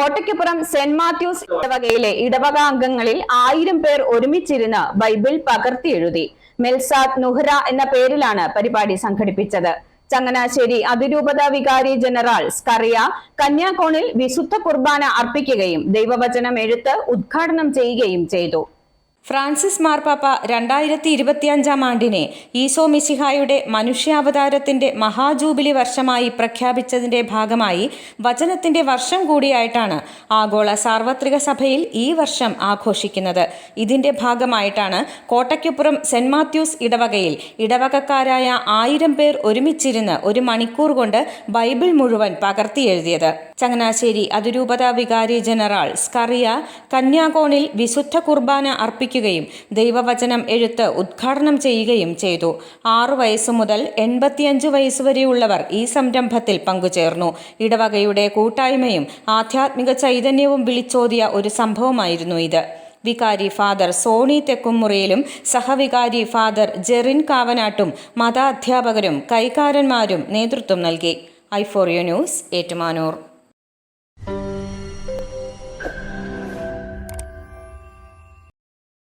Kottakkappuram saint Mathews ഇടവകയിലെ ഇടവക അംഗങ്ങളിൽ ആയിരം പേർ ഒരുമിച്ചിരുന്ന് ബൈബിൾ പകർത്തി എഴുതി. മെൽസാദ് നുഹ്ര എന്ന പേരിലാണ് പരിപാടി സംഘടിപ്പിച്ചത്. ചങ്ങനാശ്ശേരി അതിരൂപത വികാരി ജനറൽ സ്കറിയ കന്യാകോണിൽ വിശുദ്ധ കുർബാന അർപ്പിക്കുകയും ദൈവവചനം എഴുത്ത് ഉദ്ഘാടനം ചെയ്യുകയും ചെയ്തു. ഫ്രാൻസിസ് മാർപ്പാപ്പ രണ്ടായിരത്തി ഇരുപത്തിയഞ്ചാം ആണ്ടിനെ ഈസോ മിസിഹായുടെ മനുഷ്യാവതാരത്തിന്റെ മഹാജൂബിലി വർഷമായി പ്രഖ്യാപിച്ചതിന്റെ ഭാഗമായി വചനത്തിന്റെ വർഷം കൂടിയായിട്ടാണ് ആഗോള സാർവത്രിക സഭയിൽ ഈ വർഷം ആഘോഷിക്കുന്നത്. ഇതിന്റെ ഭാഗമായിട്ടാണ് കോട്ടയ്ക്കപ്പുറം സെന്റ് മാത്യൂസ് ഇടവകയിൽ ഇടവകക്കാരായ ആയിരം പേർ ഒരുമിച്ചിരുന്ന് ഒരു മണിക്കൂർ കൊണ്ട് ബൈബിൾ മുഴുവൻ പകർത്തി പകർത്തിയെഴുതിയത് ചങ്ങനാശ്ശേരി അതിരൂപത വികാരി ജനറൽ സ്കറിയ കന്യാകോണിൽ വിശുദ്ധ കുർബാന അർപ്പിക്കുകയും ദൈവവചനം എഴുത്ത് ഉദ്ഘാടനം ചെയ്യുകയും ചെയ്തു. ആറു വയസ്സു മുതൽ എൺപത്തിയഞ്ച് വയസ്സുവരെയുള്ളവർ ഈ സംരംഭത്തിൽ പങ്കുചേർന്നു. ഇടവകയുടെ കൂട്ടായ്മയും ആധ്യാത്മിക ചൈതന്യവും വിളിച്ചോതിയ ഒരു സംഭവമായിരുന്നു ഇത്. വികാരി ഫാദർ സോണി തെക്കുംമുറിയിലും സഹവികാരി ഫാദർ ജെറിൻ കാവനാട്ടും മതാധ്യാപകരും കൈകാരന്മാരും നേതൃത്വം നൽകി. I four U news Ettumanoor.